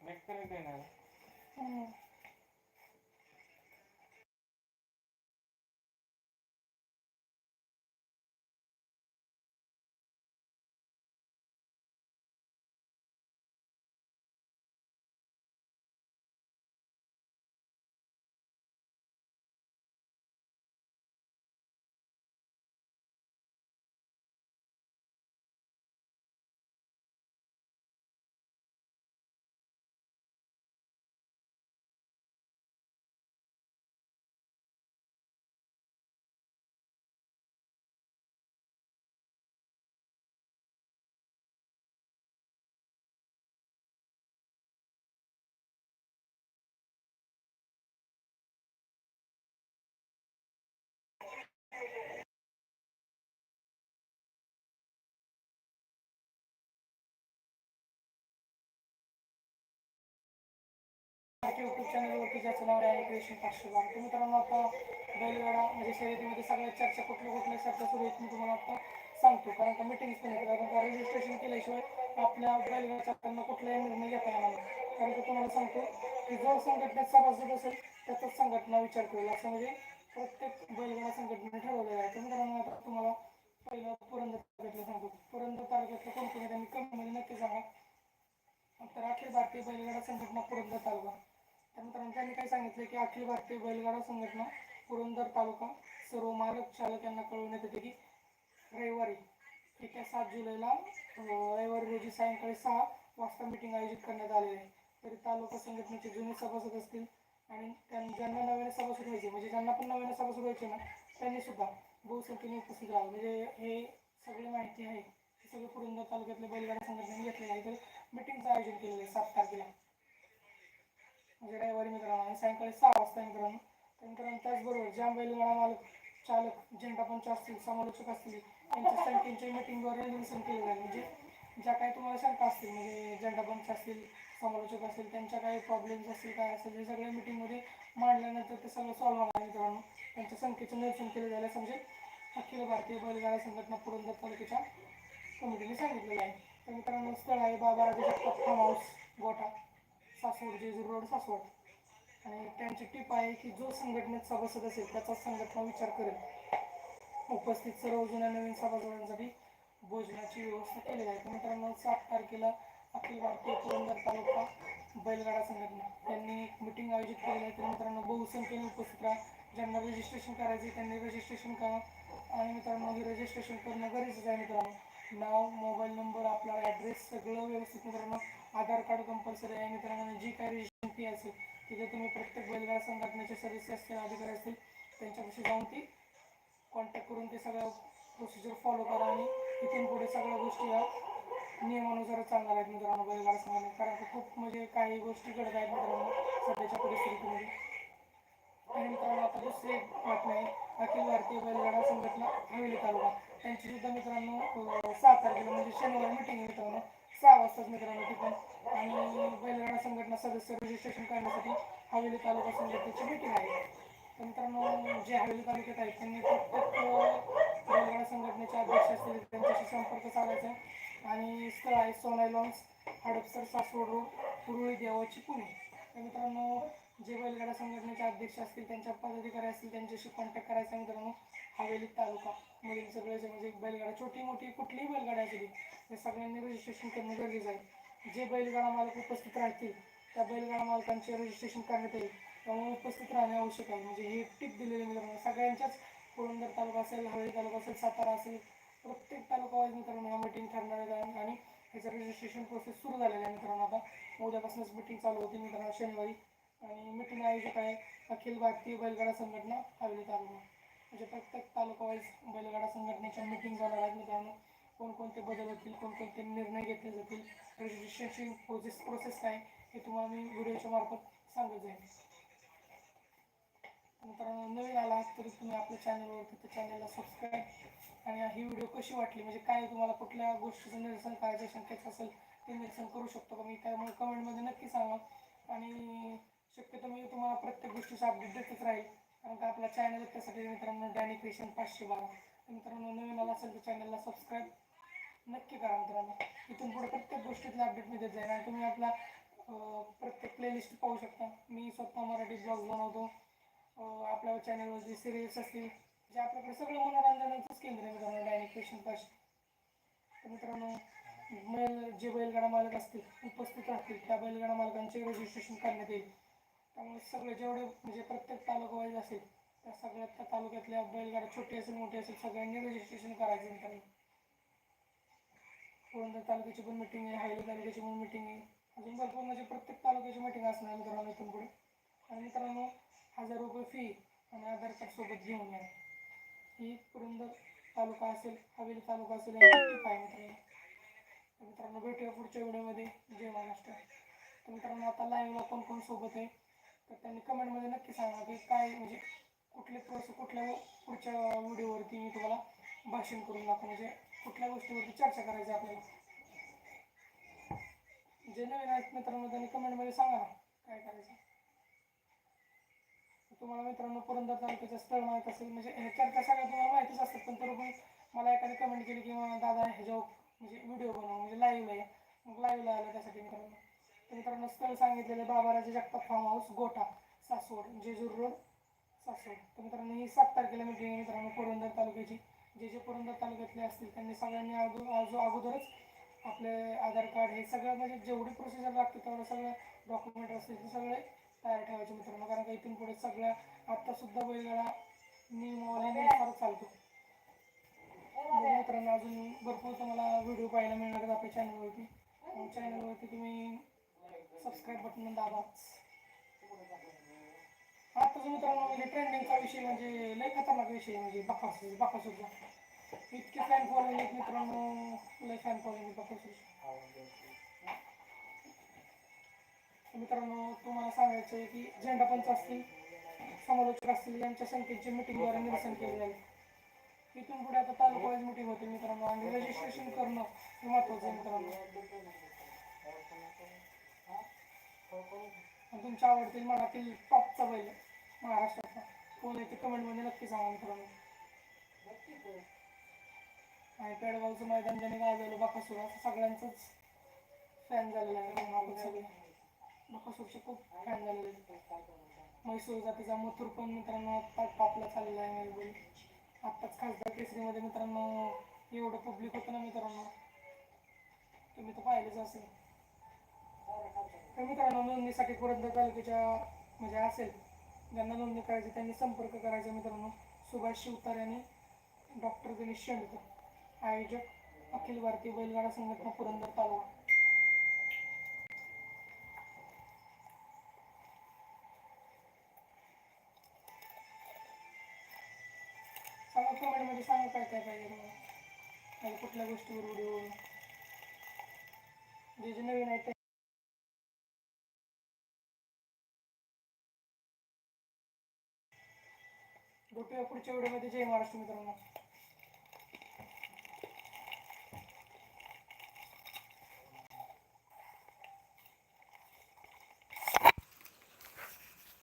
Next connect आहे ना हम्म. यूट्यूब चॅनलवरती ज्याचं नाव आहे क्रिएशन पार्श्वभाग तुम्ही मित्रांनो आता बैलगाडा म्हणजे शर्यतीमध्ये सगळ्या चर्चा कुठल्या कुठल्या चर्चा सुरू आहेत मी तुम्हाला आता सांगतो. कारण का मिटिंग्स पण येतात कारण का रजिस्ट्रेशन केल्याशिवाय आपल्या बैलगाडा कुठलाही निर्णय घेता येणार नाही. कारण का तुम्हाला सांगतो की जर संघटनेत सभासद असेल त्याचाच संघटना विचार करेल. असं म्हणजे प्रत्येक बैलगाडा संघटनेने ठरवलेलं आहे. तर मित्रांनो आता तुम्हाला पहिलं पुरंदर तालुक्यातलं सांगतो. पुरंदर तालुक्यातलं कोणकोण म्हणजे त्यांनी कमीमध्ये म्हणजे नक्की सांगा. तर अखिल भारतीय बैलगाडा संघटना पुरंदर तालुका. त्यानंतर त्यांनी काय सांगितलं की अखिल भारतीय बैलगाडा संघटना पुरंदर तालुका सर्व मालक चालक यांना कळवण्यात येते की रविवारी येत्या सात जुलैला रविवारी रोजी सायंकाळी सहा वाजता मिटिंग आयोजित करण्यात आलेली आहे. तरी तालुका संघटनेचे जुने सभासद असतील आणि त्यां- ज्यांना नव्याने सभासद व्हायचे म्हणजे ज्यांना पण नव्याने सभासद व्हायचे ना त्यांनी सुद्धा बहुसंख्येने उपस्थित राहावं. म्हणजे हे सगळी माहिती आहे हे पुरंदर तालुक्यातल्या बैलगाडा संघटनेने घेतलेले आहे. तर मिटिंगचं आयोजन केलेलं आहे सात तारखेला. म्हणजे रविवारी मित्रांनो आणि सायंकाळी सहा वाजता मित्रांनो. तर मित्रांनो त्याचबरोबर ज्या बैलगाडा मालक चालक झेंडा पंच असतील समालोचक असतील यांच्या संख्येच्या मिटिंगद्वारे निरसन केलं जाईल. म्हणजे ज्या काही तुम्हाला शंका असतील म्हणजे झेंडा पंच असतील समालोचक असतील त्यांच्या काही प्रॉब्लेम्स असतील काय असेल हे सगळ्या मिटिंगमध्ये मांडल्यानंतर ते सगळं सॉल्व्ह होणार आहे मित्रांनो. त्यांच्या संख्येचं निरीक्षण केलं जाईल असं म्हणजे अखिल भारतीय बैलगाडा संघटना पुरंदर तालुक्याच्या कमिटीने सांगितलेलं आहे. तर मित्रांनो स्थळ आहे बाबा राजे हाऊस गोठा. सासवड जेजूर रोड सासवड. आणि त्यांची टीप आहे की जो संघटनेत सभासद असेल त्याचा संघटना विचार करेल. उपस्थित सर्व जुन्या नवीन सभासदांसाठी भोजनाची व्यवस्था केलेली आहे. मित्रांनो सात तारखेला अखिल भारतीय पुरंदर तालुका बैलगाडा संघटना त्यांनी एक मिटिंग आयोजित केली आहे. तर मित्रांनो बहुसंख्येने उपस्थित राहा. ज्यांना रजिस्ट्रेशन करायचे त्यांनी रजिस्ट्रेशन करा. आणि मित्रांनो हे रजिस्ट्रेशन करणं गरजेचं आहे मित्रांनो. नाव मोबाईल नंबर आपला ॲड्रेस सगळं व्यवस्थित मित्रांनो आधार कार्ड कंपल्सरी आहे. मित्रांनो जी काही रजिस्ट्रेशन फी असेल तिथे तुम्ही प्रत्येक बैलगाडा संघटनेचे सदस्य असतील अधिकारी असतील त्यांच्यापाशी जाऊन ती कॉन्टॅक्ट करून ते सगळं प्रोसिजर फॉलो करा आणि इथून पुढे सगळ्या गोष्टी या नियमानुसार चालणार आहेत मित्रांनो बैलगाडा संघाने कारण का खूप म्हणजे काही गोष्टी घडत आहेत मित्रांनो सध्याच्या परिस्थितीमध्ये. आणि मित्रांनो आता दुसरी एक बातमी आहे. अखिल भारतीय बैलगाडा संघटना हवेली तालुका. त्यांची सुद्धा मित्रांनो सात सहा तारखेला म्हणजे शनिवारी मिटिंग मित्रांनो. सहा वाजताच मित्रांनो ती आणि बैलगाडा संघटना सदस्य रजिस्ट्रेशन करण्यासाठी हवेली तालुका संघटनेची मीटिंग आहे. तर मित्रांनो जे हवेली तालुक्यात आहेत त्यांनी प्रत्येक बैलगाडा संघटनेचे अध्यक्ष असतील त्यांच्याशी संपर्क साधायचा. आणि स्थळ आहे सोनाय लॉन्स हडपसर सासवड रोड पुरुळी देवाची पुणे तर मित्रांनो जे बैलगाडा संघटनेचे अध्यक्ष असतील त्यांच्या पदाधिकारी असतील त्यांच्याशी कॉन्टॅक्ट करायचा मित्रांनो हवेली तालुका. मधील सगळे म्हणजे बैलगाडा छोटी मोठी कुठलीही बैलगाडी असली त्या हे सगळ्यांनी रजिस्ट्रेशन करणं गरजेचं आहे. जे बैलगाडा मालक उपस्थित राहतील त्या बैलगाडा मालकांचे रजिस्ट्रेशन करण्यात येईल. त्यामुळे उपस्थित राहणे आवश्यक आहे. म्हणजे हे टीप दिलेली मित्रांनो. सगळ्यांच्याच पुरंदर तालुका असेल हवेली तालुका असेल सातारा असेल प्रत्येक तालुकावाईज मित्रांनो ह्या मीटिंग ठरणार आहे आणि ह्याचं रजिस्ट्रेशन प्रोसेस सुरू झालेलं आहे मित्रांनो आता. उद्यापासूनच मीटिंग चालू होती मित्रांनो शनिवारी. आणि मीटिंग आयोजक आहे अखिल भारतीय बैलगाडा संघटना हवेली तालुका. म्हणजे प्रत्येक तालुका वाईज बैलगाडा संघटनेच्या मीटिंग होणार आहेत मित्रांनो. कोणकोणते बदल होतील कोणकोणते निर्णय घेतले जातील रजिस्ट्रेशन प्रोसेस प्रोसेस काय हे तुम्हाला मी व्हिडिओच्या मार्फत सांगत जाईल मित्रांनो नवीन आला तरी तुम्ही आपल्या चॅनलवरती त्या चॅनलला सबस्क्राईब आणि ही व्हिडिओ कशी वाटली? म्हणजे काय तुम्हाला कुठल्या गोष्टीचं निरसन करायचं शंकेचं असेल ते निरसन करू शकतो का? मी त्यामुळे कमेंटमध्ये नक्की सांगा. आणि शक्यतो मी तुम्हाला प्रत्येक गोष्टीचा अपडेट देतच राहील. कारण का आपला चॅनल त्यासाठी मित्रांनो डॅनी क्रिएशन पाचशे बारा. मित्रांनो नवीन आला असेल तर चॅनलला सबस्क्राईब नक्की करा मित्रांनो. इथून पुढे प्रत्येक गोष्टीतला अपडेट मी देत जाईल आणि तुम्ही आपला प्रत्येक प्लेलिस्ट पाहू शकता. मी स्वतः मराठी ब्लॉग बनवतो. आपल्या चॅनलवर जे सिरियल्स असतील. जे आपल्याकडे सगळं मनोरंजनाचंच केंद्र आहे मित्रांनो डॅनी क्रिएशन पाचशे. तर मित्रांनो बैल जे बैलगाडा मालक असतील उपस्थित राहतील त्या बैलगाडा मालकांचे रजिस्ट्रेशन करण्यात येईल. त्यामुळे सगळे जेवढे म्हणजे प्रत्येक तालुका वाईज असेल त्या सगळ्या त्या तालुक्यातल्या बैलगाड्या छोटे असेल मोठे असेल सगळ्यांनी रजिस्ट्रेशन करायचं त्यांनी पुरंदर तालुक्याची पण मिटिंग आहे हवेली तालुक्याची पण मिटिंग आहे. अजून भरपूर म्हणजे प्रत्येक तालुक्याची मिटिंग असणार मित्रांनो इथून पुढे. आणि मित्रांनो हजार रुपये फी आणि आधार कार्ड सोबत घेऊन या. ही पुरंदर तालुका असेल हवेली तालुका असेल यांची टीप आहे मित्रांनो. मित्रांनो भेटूया पुढच्या व्हिडिओमध्ये जय महाराष्ट्र. तर मित्रांनो आता लाईव्हला कोण कोण सोबत आहे? तर त्यांनी कमेंटमध्ये नक्की सांगा की काय म्हणजे कुठले प्रोस कुठल्या पुढच्या व्हिडिओवरती मी तुम्हाला भाषण करून दाखवू. म्हणजे कुठल्या गोष्टीवरती चर्चा करायची आपल्याला. जे नवीन आहेत मित्रांनो त्यांनी कमेंटमध्ये सांगा ना काय करायचं. तुम्हाला मित्रांनो पुरंदर तालुक्याचं स्थळ माहीत असेल म्हणजे हे चर्चा सगळ्या तुम्हाला माहितीच असतात पण तरी पण मला एखादी कमेंट केली की दादा ह्याच्यावर म्हणजे व्हिडिओ बनव म्हणजे लाईव्ह आहे. मग लाईव्हला आलं त्यासाठी मित्रांनो. मित्रांनो स्थळ सांगितलेलं बाबाराजे जगताप फार्म हाऊस गोठा सासवड जेजूर रोड सासवड. तर मित्रांनो ही सात तारखेला मिटिंग आहे मित्रांनो पुरंदर तालुक्याची. जे जे पुरंदर तालुक्यातले असतील त्यांनी सगळ्यांनी अगो अजो अगोदरच आपले आधार कार्ड हे सगळं म्हणजे जेवढी प्रोसिजर लागते तेवढं सगळं डॉक्युमेंट असतील ते सगळे तयार ठेवायचे मित्रांनो. कारण का इथून पुढे सगळ्या आत्तासुद्धा बैलगाडा नियमावलीनुसार चालतो. मित्रांनो अजून भरपूर तुम्हाला व्हिडिओ पाहायला मिळणार आहेत आपल्या चॅनलवरती चॅनलवरती तुम्ही सबस्क्राईब बटन दाबा. आताच मित्रांनो म्हणजे ट्रेंडिंगचा विषय म्हणजे लय खतरनाक विषय म्हणजे बकासूर बकासूरचा इतके फॅन फॉलोइंग आहेत मित्रांनो. लय फॅन फॉलोइंग बकासूर मित्रांनो तुम्हाला सांगायचं आहे की झेंडा पंच असतील समालोचक असतील यांच्या संख्येची मिटिंगद्वारे निरसन केले जाईल. इथून पुढे आता तालुका वाईज मिटिंग होते मित्रांनो. आणि रजिस्ट्रेशन करणं हे महत्वाचं आहे मित्रांनो. आणि तुमच्या आवडतील मनातील टॉपचा बैल महाराष्ट्रातला. कोण आहे ते कमेंटमध्ये नक्की सांगा मित्रांनो म्हणजे. आणि पेडगावचं मैदान ज्याने गाजवलं बाकासूर असं सगळ्यांचंच फॅन झालेलं आहे. मित्रांनो सगळे. बाकासूरचे खूप फॅन झालेले म्हैसूर जातीचा मथुर पण मित्रांनो आत्ता टॉपला चाललेला आहे बैल आत्ताच खासदार केसरीमध्ये मित्रांनो एवढं पब्लिक होतं ना मित्रांनो. तुम्ही तर पाहिलंच असेल. तर मित्रांनो नोंदणीसाठी पुरंदर तालुक्याच्या म्हणजे असेल ज्यांना नोंदणी करायची त्यांनी संपर्क करायचा मित्रांनो. सुभाष शिवतार आणि डॉक्टर गणेश शेंडकर आयोजक अखिल भारतीय बैलगाडा संघटना पुरंदर तालुका. सांगा कमेंटमध्ये सांगा काय काय पाहिजे कुठल्या गोष्टीवर व्हिडिओ जे जे नवीन आहे भेटूया पुढच्या व्हिडिओमध्ये. जय महाराष्ट्र मित्रांनो.